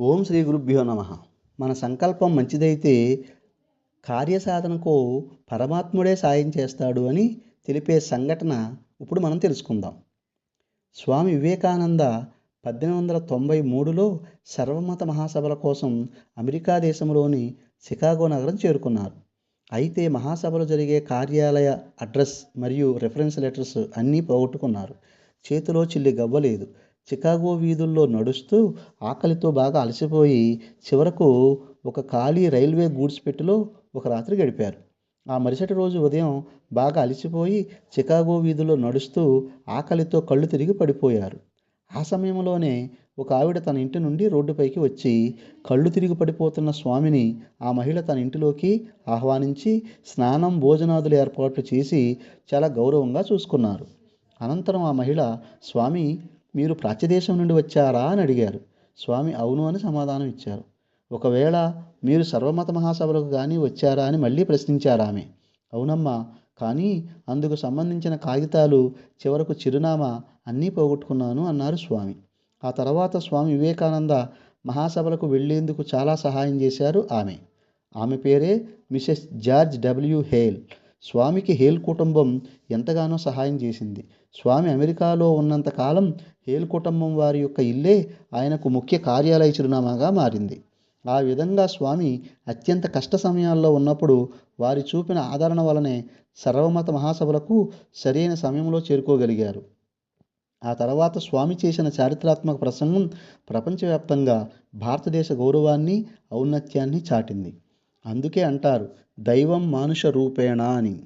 ఓం శ్రీ గురుభ్యో నమ. మన సంకల్పం మంచిదైతే కార్యసాధనకు పరమాత్ముడే సాయం చేస్తాడు అని తెలిపే సంఘటన ఇప్పుడు మనం తెలుసుకుందాం. స్వామి వివేకానంద పద్దెనిమిది వందల తొంభై మూడులో సర్వమత మహాసభల కోసం అమెరికా దేశంలోని చికాగో నగరం చేరుకున్నారు. అయితే మహాసభలు జరిగే కార్యాలయ అడ్రస్ మరియు రెఫరెన్స్ లెటర్స్ అన్నీ పోగొట్టుకున్నారు. చేతిలో చిల్లి గవ్వలేదు చికాగో వీధుల్లో నడుస్తూ ఆకలితో బాగా అలసిపోయి చివరకు ఒక ఖాళీ రైల్వే గూడ్స్ పెట్టెలో ఒక రాత్రి గడిపారు. ఆ మరుసటి రోజు ఉదయం బాగా అలసిపోయి చికాగో వీధుల్లో నడుస్తూ ఆకలితో కళ్ళు తిరిగి పడిపోయారు. ఆ సమయంలోనే ఒక ఆవిడ తన ఇంటి నుండి రోడ్డుపైకి వచ్చి కళ్ళు తిరిగి పడిపోతున్న స్వామిని ఆ మహిళ తన ఇంటిలోకి ఆహ్వానించి స్నానం భోజనాదులు ఏర్పాట్లు చేసి చాలా గౌరవంగా చూసుకున్నారు. అనంతరం ఆ మహిళ స్వామి మీరు ప్రాచ్యదేశం నుండి వచ్చారా అని అడిగారు. స్వామి అవును అని సమాధానం ఇచ్చారు. ఒకవేళ మీరు సర్వమత మహాసభలకు కానీ వచ్చారా అని మళ్ళీ ప్రశ్నించారు ఆమె. అవునమ్మా కానీ అందుకు సంబంధించిన కాగితాలు చివరకు చిరునామా అన్నీ పోగొట్టుకున్నాను అన్నారు స్వామి. ఆ తర్వాత స్వామి వివేకానంద మహాసభలకు వెళ్ళేందుకు చాలా సహాయం చేశారు ఆమె. ఆమె పేరే మిసెస్ జార్జ్ డబ్ల్యూ హేల్. స్వామికి హేల్ కుటుంబం ఎంతగానో సహాయం చేసింది. స్వామి అమెరికాలో ఉన్నంతకాలం హేల్ కుటుంబం వారి యొక్క ఇల్లే ఆయనకు ముఖ్య కార్యాలయ చిరునామాగా మారింది. ఆ విధంగా స్వామి అత్యంత కష్ట సమయాల్లో ఉన్నప్పుడు వారి చూపిన ఆదరణ వలనే సర్వమత మహాసభలకు సరైన సమయంలో చేరుకోగలిగారు. ఆ తర్వాత స్వామి చేసిన చారిత్రాత్మక ప్రసంగం ప్రపంచవ్యాప్తంగా భారతదేశ గౌరవాన్ని ఔన్నత్యాన్ని చాటింది. అందుకే అంటారు దైవం మానుష రూపేణ అని.